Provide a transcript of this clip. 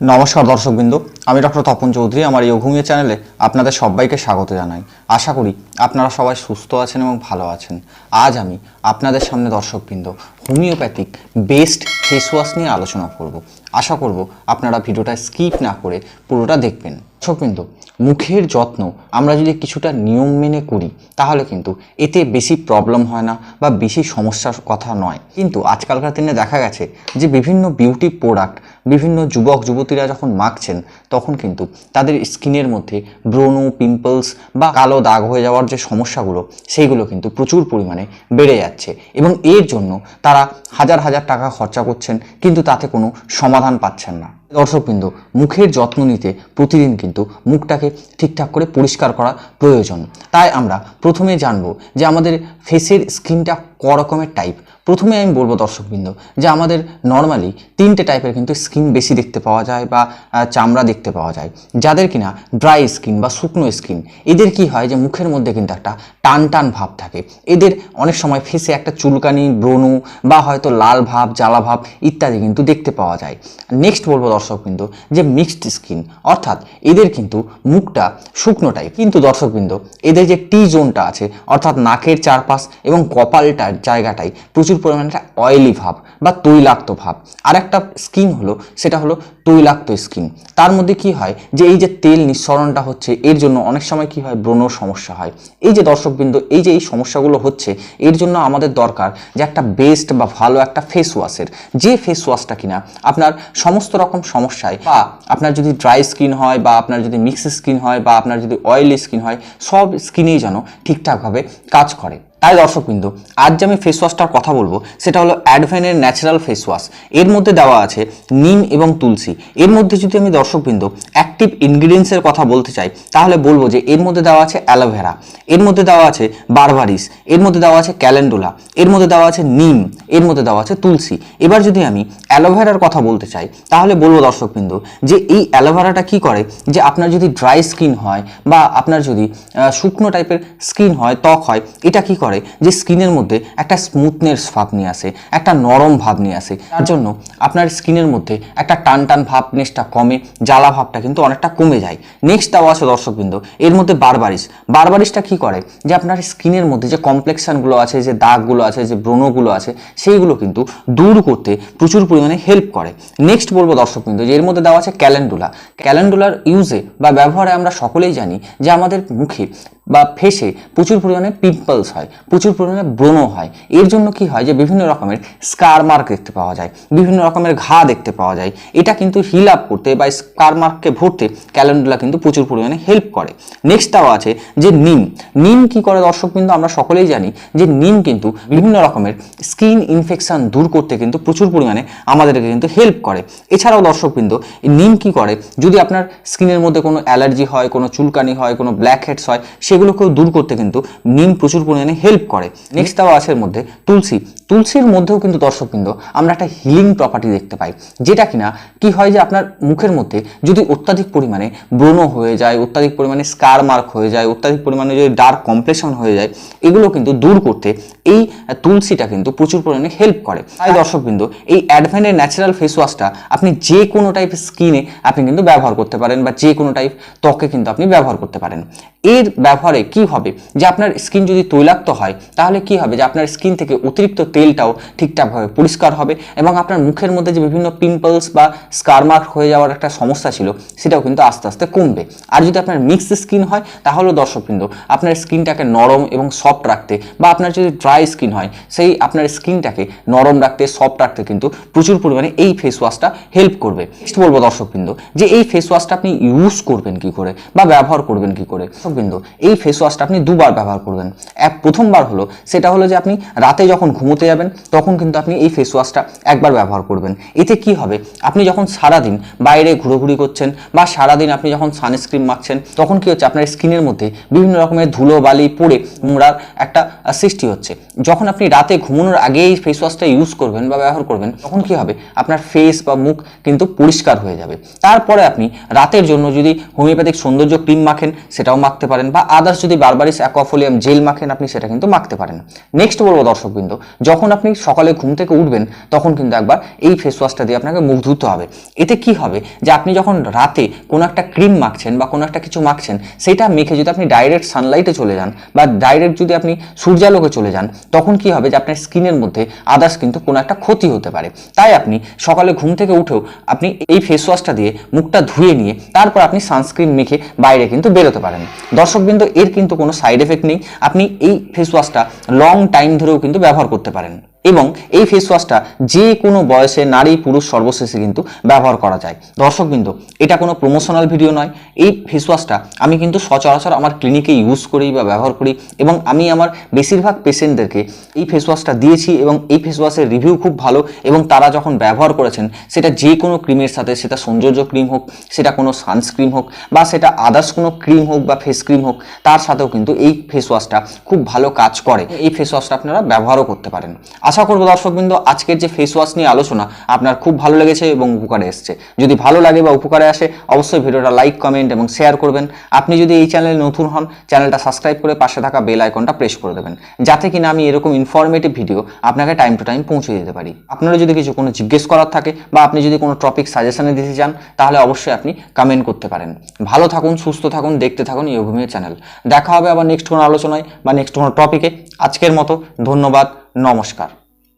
নমস্কার দর্শকবৃন্দ। আমি ডক্টর তপন চৌধুরী, আমার এই ঘুমিয়ে চ্যানেলে আপনাদের সবাইকে স্বাগত জানাই। আশা করি আপনারা সবাই সুস্থ আছেন এবং ভালো আছেন। আজ আমি আপনাদের সামনে দর্শকবৃন্দ, হোমিওপ্যাথিক বেস্ট ফেস ওয়াশ নিয়ে আলোচনা করব। আশা করব আপনারা ভিডিওটা স্কিপ না করে পুরোটা দেখবেন। দর্শকবৃন্দ, মুখের যত্ন আমরা যদি কিছুটা নিয়ম মেনে করি, তাহলে কিন্তু এতে বেশি প্রবলেম হয় না বা বেশি সমস্যার কথা নয়। কিন্তু আজকালকার দিনে দেখা গেছে যে বিভিন্ন বিউটি প্রোডাক্ট বিভিন্ন যুবক যুবতীরা যখন মাখছেন, তখন কিন্তু তাদের স্কিনের মধ্যে ব্রণ, পিম্পলস বা কালো দাগ হয়ে যাওয়ার যে সমস্যাগুলো, সেইগুলো কিন্তু প্রচুর পরিমাণে বেড়ে যাচ্ছে। এবং এর জন্য তারা হাজার হাজার টাকা খরচা করছেন, কিন্তু তাতে কোনো সমাধান পাচ্ছেন না। দর্শকবৃন্দ, মুখের যত্ন নিতে প্রতিদিন কিন্তু মুখটাকে ঠিকঠাক করে পরিষ্কার করা প্রয়োজন। তাই আমরা প্রথমে জানব যে আমাদের ফেসের স্কিনটা ক রকমের টাইপ প্রথমে আমি বলব দর্শকবৃন্দ যে আমাদের নর্মালি তিনটে টাইপের কিন্তু স্কিন বেশি দেখতে পাওয়া যায় বা চামড়া দেখতে পাওয়া যায়। যাদের কিনা ড্রাই স্কিন বা শুকনো স্কিন এদের কি হয় যে মুখের মধ্যে কিন্তু একটা টান টান ভাব থাকে। এদের অনেক সময় ফেসে একটা চুলকানি, ব্রণ বা হয়তো লাল ভাব, জ্বালা ভাব ইত্যাদি কিন্তু দেখতে পাওয়া যায়। নেক্সট বলব দর্শকবৃন্দ যে মিক্সড স্কিন অর্থাৎ এদের কিন্তু মুখটা শুকনো টাইপ কিন্তু দর্শকবৃন্দ এদের যে টি জোনটা আছে, অর্থাৎ নাকের চারপাশ এবং কপালটার জায়গাটাই প্রচুর পরিমাণে একটা অয়েলি ভাব বা তৈলাক্ত ভাব। আর একটা স্কিন হলো, সেটা হলো তৈলাক্ত স্কিন। তার মধ্যে কি হয়? যে এই যে তেল নিঃসরণটা হচ্ছে, এর জন্য অনেক সময় কি হয়? ব্রণ সমস্যা হয়। এই যে দর্শকবৃন্দ, এই যে এই সমস্যাগুলো হচ্ছে, এর জন্য আমাদের দরকার যে একটা বেস্ট বা ভালো একটা ফেস ওয়াশের যে ফেস ওয়াশটা কিনা, আপনার সমস্ত রকম সমস্যায় বা আপনার যদি ড্রাই স্কিন হয় বা আপনার যদি মিক্স স্কিন হয় বা আপনার যদি অয়েলি স্কিন হয়, সব স্কিনেই যেন ঠিকঠাকভাবে কাজ করে। তাই দর্শকবৃন্দ আজ যে আমি ফেস ওয়াশটার কথা বলব, সেটা হলো অ্যাডভেনের ন্যাচারাল ফেস ওয়াশ এর মধ্যে দেওয়া আছে নিম এবং তুলসী। এর মধ্যে যদি আমি দর্শকবৃন্দ অ্যাক্টিভ ইনগ্রিডিয়েন্টসের কথা বলতে চাই, তাহলে বলব যে এর মধ্যে দেওয়া আছে অ্যালোভেরা এর মধ্যে দেওয়া আছে বারবারিস এর মধ্যে দেওয়া আছে ক্যালেন্ডুলা এর মধ্যে দেওয়া আছে নিম, এর মধ্যে দেওয়া আছে তুলসী। এবার যদি আমি অ্যালোভেরার কথা বলতে চাই, তাহলে বলব দর্শকবৃন্দ যে এই অ্যালোভেরাটা কি করে? যে আপনার যদি ড্রাই স্কিন হয় বা আপনার যদি শুকনো টাইপের স্কিন হয়, ত্বক হয়, এটা কি করে? যে স্কিনের মধ্যে একটা স্মুথনেস ভাব নিয়ে আসে, একটা নরম ভাব নিয়ে আসে। তার জন্য আপনার স্কিনের মধ্যে একটা টান টান ভাবনেসটা কমে, জ্বালা ভাবটা কিন্তু অনেকটা কমে যায়। নেক্সট দেওয়া আছে দর্শকবৃন্দ, এর মধ্যে বারবারিস বারবারিসটা কি করে? যে আপনার স্কিনের মধ্যে যে কমপ্লেক্সানগুলো আছে, যে দাগগুলো আছে, যে ব্রণগুলো আছে, সেইগুলো কিন্তু দূর করতে প্রচুর পরিমাণে হেল্প করে। নেক্সট বলব দর্শকবৃন্দ, যে এর মধ্যে দেওয়া আছে ক্যালেন্ডুলা ক্যালেন্ডুলার ইউজে বা ব্যবহারে আমরা সকলেই জানি যে আমাদের মুখে বা ফেসে প্রচুর পরিমাণে পিম্পলস হয়। প্রচুর পরিমাণে ব্রণ হয়। এর জন্য কি হয় যে বিভিন্ন রকমের স্কার মার্ক দেখতে পাওয়া যায়, বিভিন্ন রকমের ঘা দেখতে পাওয়া যায়। এটা কিন্তু হিল আপ করতে বা স্কার মার্ককে ভরতে ক্যালেন্ডুলা কিন্তু প্রচুর পরিমাণে হেল্প করে। নেক্সট তাও আছে যে নিম নিম কি করে দর্শক কিন্তু আমরা সকলেই জানি যে নিম কিন্তু বিভিন্ন রকমের স্কিন ইনফেকশন দূর করতে কিন্তু প্রচুর পরিমাণে আমাদেরকে কিন্তু হেল্প করে। এছাড়াও দর্শকবৃন্দ নিম কি করে? যদি আপনার স্কিনের মধ্যে কোনো অ্যালার্জি হয়, কোনো চুলকানি হয়, কোনো ব্ল্যাক হেডস হয়, সেগুলোকেও দূর করতে কিন্তু নিম প্রচুর পরিমাণে হেল্প করে। নেক্সট তাও আছে মধ্যে তুলসী। তুলসীর মধ্যেও কিন্তু দর্শকবৃন্দ আমরা একটা হিলিং প্রপার্টি দেখতে পাই, যেটা কিনা কি হয় যে আপনার মুখের মধ্যে যদি অত্যাধিক পরিমাণে ব্রণ হয়ে যায়, অত্যাধিক পরিমাণে স্কার মার্ক হয়ে যায়, অত্যাধিক পরিমাণে যদি ডার্ক কমপ্লেশন হয়ে যায়, এগুলো কিন্তু দূর করতে এই তুলসীটা কিন্তু প্রচুর পরিমাণে হেল্প করে। তাই দর্শকবৃন্দ, এই অ্যাডভেনের ন্যাচারাল ফেস ওয়াশটা আপনি যে কোনো টাইপ স্কিনে আপনি কিন্তু ব্যবহার করতে পারেন বা যে কোনো টাইপ ত্বকে কিন্তু আপনি ব্যবহার করতে পারেন। এর ব্যবহারে কি হবে? যে আপনার স্কিন যদি তৈলাক্ত হয়, তাহলে কি হবে যে আপনার স্কিন থেকে অতিরিক্ত তেলটাও ঠিকঠাকভাবে পরিষ্কার হবে এবং আপনার মুখের মধ্যে যে বিভিন্ন পিম্পলস বা স্কারমার্ক হয়ে যাওয়ার একটা সমস্যা ছিল, সেটাও কিন্তু আস্তে আস্তে কমবে। আর যদি আপনার মিক্স স্কিন হয়, তাহলেও দর্শকবৃন্দ, আপনার স্কিনটাকে নরম এবং সফট রাখতে বা আপনার যদি ড্রাই স্কিন হয়, সেই আপনার স্কিনটাকে নরম রাখতে সফট রাখতে কিন্তু প্রচুর পরিমাণে এই ফেস ওয়াশটা হেল্প করবে। নেক্সট বলব দর্শকবৃন্দ? যে এই ফেস ওয়াশটা আপনি ইউজ করবেন কি করে বা ব্যবহার করবেন কি করে? দর্শকবৃন্দ, এই ফেস ওয়াশটা আপনি দুবার ব্যবহার করবেন। এক প্রথমবার হলো, সেটা হলো যে আপনি রাতে যখন ঘুমোতে যাবেন, তখন কিন্তু আপনি এই ফেস ওয়াশটা একবার ব্যবহার করবেন। এতে কি হবে? আপনি যখন সারাদিন বাইরে ঘুরোঘুরি করছেন বা সারাদিন আপনি যখন সানস্ক্রিন মাখছেন, তখন কি হচ্ছে? আপনার স্কিনের মধ্যে বিভিন্ন রকমের ধুলো, বালি, পড়ে নোংরার একটা সৃষ্টি হচ্ছে। যখন আপনি রাতে ঘুমানোর আগে এই ফেস ওয়াশটা ইউজ করবেন বা ব্যবহার করবেন, তখন কি হবে? আপনার ফেস বা মুখ কিন্তু পরিষ্কার হয়ে যাবে। তারপরে আপনি রাতের জন্য যদি হোমিওপ্যাথিক সৌন্দর্য ক্রিম মাখেন, সেটাও মাখতে পারেন বা আদার্স যদি বারবারিস অ্যাকোয়াফোলিয়াম জেল মাখেন, আপনি সেটা কিন্তু মাখতে পারেন নেক্সট বলব দর্শকবৃন্দ, যখন আপনি সকালে ঘুম থেকে উঠবেন, তখন কিন্তু একবার এই ফেস ওয়াশটা দিয়ে আপনাকে মুখ ধুতে হবে। এতে কি হবে যে আপনি যখন রাতে কোনো একটা ক্রিম মাখছেন বা কোনো একটা কিছু মাখছেন, সেটা মেখে যদি আপনি ডাইরেক্ট সানলাইটে চলে যান বা ডাইরেক্ট যদি আপনি সূর্যালোকে চলে যান, তখন কি হবে যে আপনার স্কিনের মধ্যে আদার্স কিন্তু কোনো একটা ক্ষতি হতে পারে। তাই আপনি সকালে ঘুম থেকে উঠেও আপনি এই ফেস ওয়াশটা দিয়ে মুখটা ধুয়ে নিয়ে তারপর আপনি সানস্ক্রিন মেখে বাইরে কিন্তু বেরোতে পারেন। দর্শকবৃন্দ, এর কিন্তু কোনো সাইড এফেক্ট নেই। আপনি এই ফেস ওয়াশটা লং টাইম ধরেও কিন্তু ব্যবহার করতে পারেন। এবং এই ফেস ওয়াশটা যে কোনো বয়সে নারী, পুরুষ সর্বশেষে কিন্তু ব্যবহার করা যায়। দর্শকবৃন্দ এটা কোনো প্রমোশনাল ভিডিও নয়। এই ফেস ওয়াশটা আমি কিন্তু সচরাচর আমার ক্লিনিকে ইউজ করি বা ব্যবহার করি এবং আমি আমার বেশিরভাগ পেশেন্টদেরকে এই ফেস ওয়াশটা দিয়েছি এবং এই ফেস ওয়াশের রিভিউ খুব ভালো এবং তারা যখন ব্যবহার করেছেন, সেটা যে কোনো ক্রিমের সাথে, সেটা সৌন্দর্য ক্রিম হোক, সেটা কোনো সানস্ক্রিন হোক বা সেটা আদার্স কোনো ক্রিম হোক বা ফেস ক্রিম হোক, তার সাথেও কিন্তু এই ফেস ওয়াশটা খুব ভালো কাজ করে। এই ফেস ওয়াশটা আপনারা ব্যবহারও করতে পারেন। আশা করব দর্শকবৃন্দ, আজকের যে ফেস ওয়াশ নিয়ে আলোচনা, আপনার খুব ভালো লেগেছে এবং উপকারে এসছে। যদি ভালো লাগে বা উপকারে আসে, অবশ্যই ভিডিওটা লাইক কমেন্ট এবং শেয়ার করবেন। আপনি যদি এই চ্যানেলে নতুন হন চ্যানেলটা সাবস্ক্রাইব করে পাশে থাকা বেল আইকনটা প্রেস করে দেবেন। যাতে কিনা আমি এরকম ইনফরমেটিভ ভিডিও আপনাকে টাইম টু টাইম পৌঁছে দিতে পারি। আপনারা যদি কিছু কোনো জিজ্ঞেস করার থাকে বা আপনি যদি কোনো টপিক সাজেশনে দিতে চান, তাহলে অবশ্যই আপনি কমেন্ট করতে পারেন। ভালো থাকুন, সুস্থ থাকুন, দেখতে থাকুন ইয়োভূমির চ্যানেল দেখা হবে আবার নেক্সট কোনো আলোচনায় বা নেক্সট কোনো টপিকে আজকের মতো, ধন্যবাদ, নমস্কার।